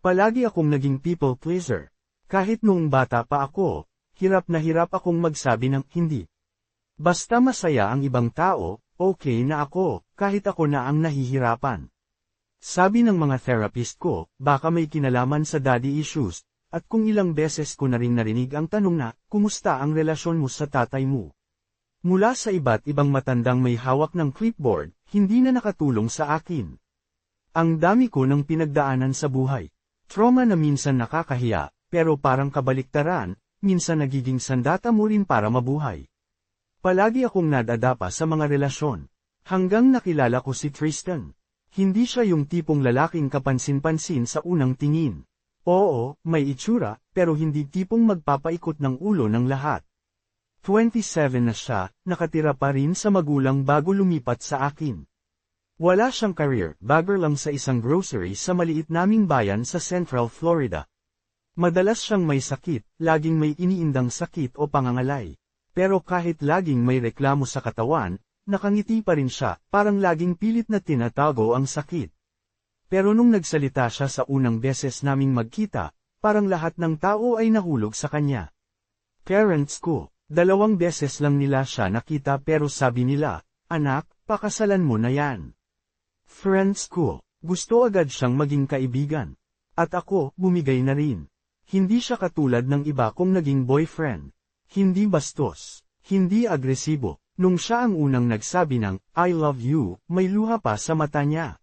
Palagi akong naging people pleaser. Kahit noong bata pa ako, hirap na hirap akong magsabi ng hindi. Basta masaya ang ibang tao, okay na ako, kahit ako na ang nahihirapan. Sabi ng mga therapist ko, baka may kinalaman sa daddy issues, at kung ilang beses ko na rin narinig ang tanong na, kumusta ang relasyon mo sa tatay mo? Mula sa iba't ibang matandang may hawak ng clipboard, hindi na nakatulong sa akin. Ang dami ko ng pinagdaanan sa buhay. Trauma na minsan nakakahiya, pero parang kabaliktaran, minsan nagiging sandata mo rin para mabuhay. Palagi akong nadadapa sa mga relasyon. Hanggang nakilala ko si Tristan. Hindi siya yung tipong lalaking kapansin-pansin sa unang tingin. Oo, may itsura, pero hindi tipong magpapaikot ng ulo ng lahat. 27 na siya, nakatira pa rin sa magulang bago lumipat sa akin. Wala siyang career, bagger lang sa isang grocery sa maliit naming bayan sa Central Florida. Madalas siyang may sakit, laging may iniindang sakit o pangangalay. Pero kahit laging may reklamo sa katawan, nakangiti pa rin siya, parang laging pilit na tinatago ang sakit. Pero nung nagsalita siya sa unang beses naming magkita, parang lahat ng tao ay nahulog sa kanya. Parents ko, Dalawang beses lang nila siya nakita pero sabi nila, anak, pakasalan mo na yan. Friends ko, gusto agad siyang maging kaibigan. At ako, bumigay na rin. Hindi siya katulad ng iba kong naging boyfriend. Hindi bastos. Hindi agresibo. Nung siya ang unang nagsabi ng, I love you, may luha pa sa mata niya.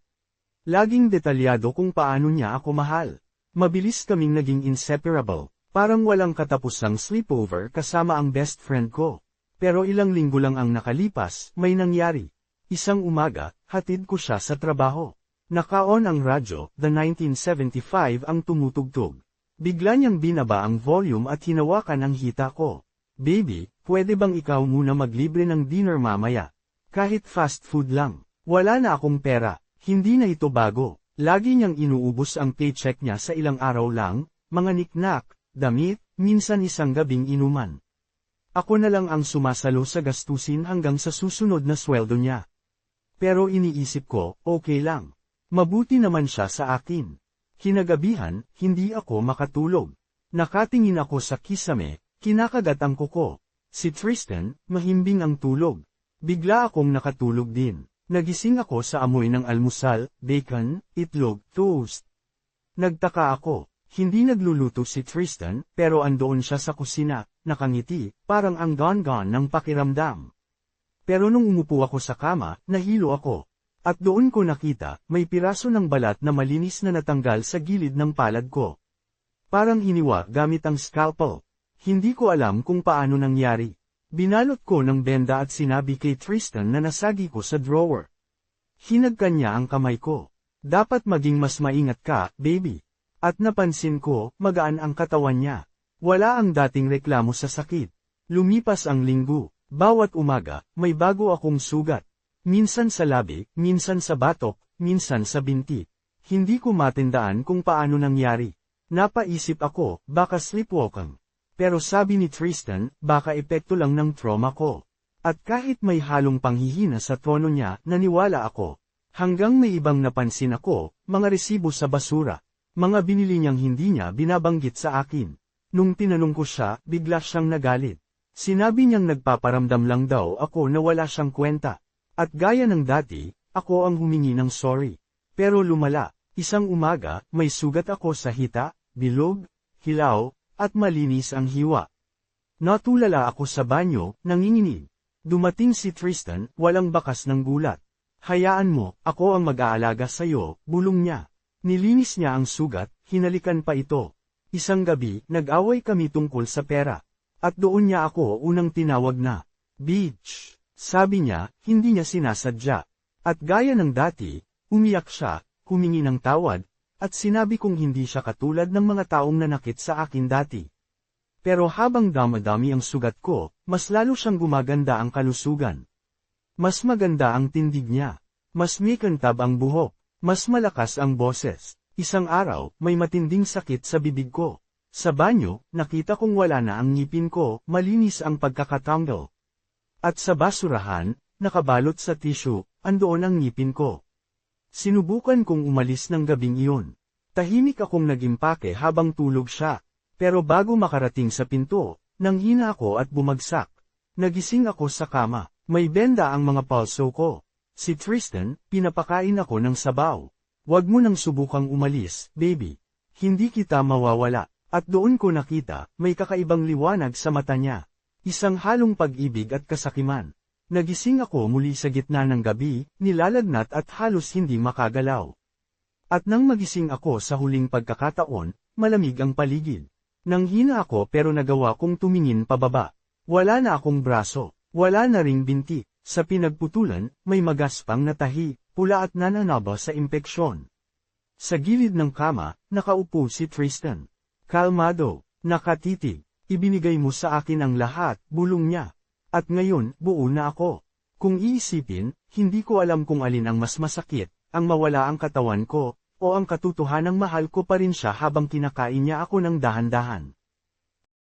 Laging detalyado kung paano niya ako mahal. Mabilis kaming naging inseparable. Parang walang katapusang sleepover kasama ang best friend ko. Pero ilang linggo lang ang nakalipas, may nangyari. Isang umaga, hatid ko siya sa trabaho. Nakaon ang radyo, the 1975 ang tumutugtog. Bigla niyang binaba ang volume at hinawakan ang hita ko. Baby, pwede bang ikaw muna maglibre ng dinner mamaya? Kahit fast food lang. Wala na akong pera. Hindi na ito bago. Lagi niyang inuubos ang paycheck niya sa ilang araw lang, mga niknak, damit, minsan isang gabing inuman. Ako na lang ang sumasalo sa gastusin hanggang sa susunod na sweldo niya. Pero iniisip ko, okay lang. Mabuti naman siya sa akin. Kinagabihan, hindi ako makatulog. Nakatingin ako sa kisame, kinakagat ang kuko. Si Tristan, mahimbing ang tulog. Bigla akong nakatulog din. Nagising ako sa amoy ng almusal, bacon, itlog, toast. Nagtaka ako, hindi nagluluto si Tristan, pero andoon siya sa kusina, nakangiti, parang ang gone-gone ng pakiramdam. Pero nung umupo ako sa kama, nahilo ako. At doon ko nakita, may piraso ng balat na malinis na natanggal sa gilid ng palad ko. Parang hiniwa gamit ang scalpel. Hindi ko alam kung paano nangyari. Binalot ko ng benda at sinabi kay Tristan na nasagi ko sa drawer. Hinagkan niya ang kamay ko. Dapat maging mas maingat ka, baby. At napansin ko, magaan ang katawan niya. Wala ang dating reklamo sa sakit. Lumipas ang linggo. Bawat umaga, may bago akong sugat. Minsan sa labi, minsan sa batok, minsan sa binti. Hindi ko matindaan kung paano nangyari. Napaisip ako, baka sleepwalking. Pero sabi ni Tristan, baka epekto lang ng trauma ko. At kahit may halong panghihina sa tono niya, naniwala ako. Hanggang may ibang napansin ako, mga resibo sa basura. Mga binili niyang hindi niya binabanggit sa akin. Nung tinanong ko siya, bigla siyang nagalit. Sinabi niyang nagpaparamdam lang daw ako na wala siyang kwenta. At gaya ng dati, ako ang humingi ng sorry. Pero lumala, isang umaga, may sugat ako sa hita, bilog, hilaw, at malinis ang hiwa. Natulala ako sa banyo, nanginginig. Dumating si Tristan, walang bakas ng gulat. Hayaan mo, ako ang mag-aalaga sa'yo, bulong niya. Nilinis niya ang sugat, hinalikan pa ito. Isang gabi, nag-away kami tungkol sa pera. At doon niya ako unang tinawag na, Beach. Sabi niya, hindi niya sinasadya. At gaya ng dati, umiyak siya, humingi ng tawad, at sinabi kong hindi siya katulad ng mga taong nanakit sa akin dati. Pero habang damadami ang sugat ko, mas lalo siyang gumaganda ang kalusugan. Mas maganda ang tindig niya. Mas mikantab ang buhok. Mas malakas ang boses. Isang araw, may matinding sakit sa bibig ko. Sa banyo, nakita kong wala na ang ngipin ko, malinis ang pagkakatanggal. At sa basurahan, nakabalot sa tissue, andoon ang ngipin ko. Sinubukan kong umalis ng gabing iyon. Tahimik akong nagimpake habang tulog siya. Pero bago makarating sa pinto, nanghina ako at bumagsak. Nagising ako sa kama. May benda ang mga palso ko. Si Tristan, pinapakain ako ng sabaw. Huwag mo nang subukang umalis, baby. Hindi kita mawawala. At doon ko nakita, may kakaibang liwanag sa mata niya. Isang halong pag-ibig at kasakiman. Nagising ako muli sa gitna ng gabi, nilalagnat at halos hindi makagalaw. At nang magising ako sa huling pagkakataon, malamig ang paligid. Nanghina ako pero nagawa kong tumingin pababa. Wala na akong braso, wala na ring binti. Sa pinagputulan, may magaspang na tahi, pula at nananaba sa impeksyon. Sa gilid ng kama, nakaupo si Tristan. Kalmado, nakatitig, ibinigay mo sa akin ang lahat, bulong niya. At ngayon, buo na ako. Kung iisipin, hindi ko alam kung alin ang mas masakit, ang mawala ang katawan ko, o ang katotohanang mahal ko pa rin siya habang kinakain niya ako ng dahan-dahan.